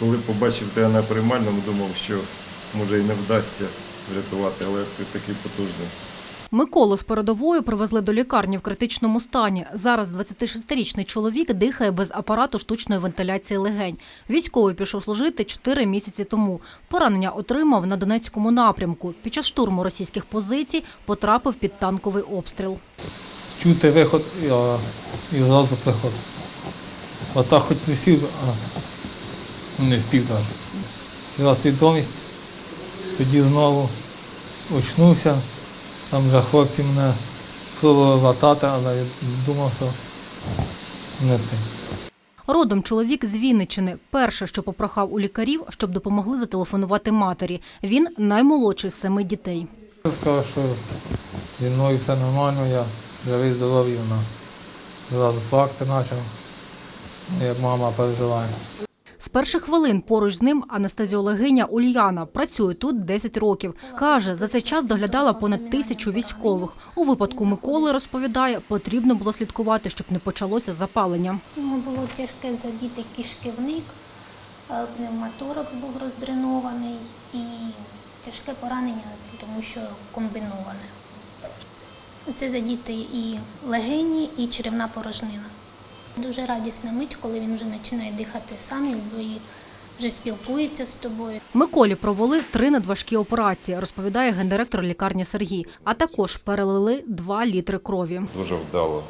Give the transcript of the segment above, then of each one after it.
Коли побачив тебе на приймальному, думав, що може і не вдасться врятувати, але ти такий потужний. Миколу з передової привезли до лікарні в критичному стані. Зараз 26-річний чоловік дихає без апарату штучної вентиляції легень. Військовий пішов служити 4 місяці тому. Поранення отримав на Донецькому напрямку. Під час штурму російських позицій потрапив під танковий обстріл. чути виход і, зразу приход. Отак хоч присів, а не спів навіть. Через свідомість, тоді знову очнувся. Там вже хлопці мене пробували латати, але я думав, що не це. Родом чоловік з Вінничини. Перше, що попрохав у лікарів, щоб допомогли зателефонувати матері. Він наймолодший з семи дітей. Я сказав, що зі мною все нормально, я живий, здоровий, вона зразу плакати почав. Як мама переживає. Перших хвилин поруч з ним анестезіологиня Ульяна працює тут 10 років. Каже, за цей час доглядала понад тисячу військових. У випадку Миколи розповідає, потрібно було слідкувати, щоб не почалося запалення. Йому було тяжке задіти кишківник, е, пневмоторакс був роздренований і тяжке поранення, тому що комбіноване. Це задіти і легені, і черевна порожнина. Дуже радісна мить, коли він вже починає дихати сам і вже спілкується з тобою. Миколі провели три надважкі операції, розповідає гендиректор лікарні Сергій. А також перелили 2 літри крові. Дуже вдало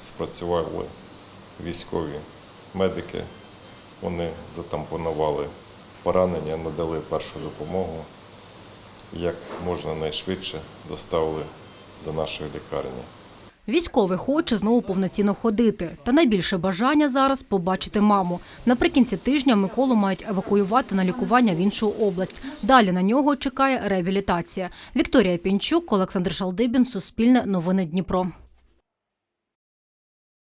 спрацювали військові медики. Вони затампонували поранення, надали першу допомогу. Як можна найшвидше доставили до нашої лікарні. Військовий хоче знову повноцінно ходити. Та найбільше бажання зараз побачити маму. Наприкінці тижня Миколу мають евакуювати на лікування в іншу область. Далі на нього чекає реабілітація. Вікторія Пінчук, Олександр Шалдибін, Суспільне новини Дніпро.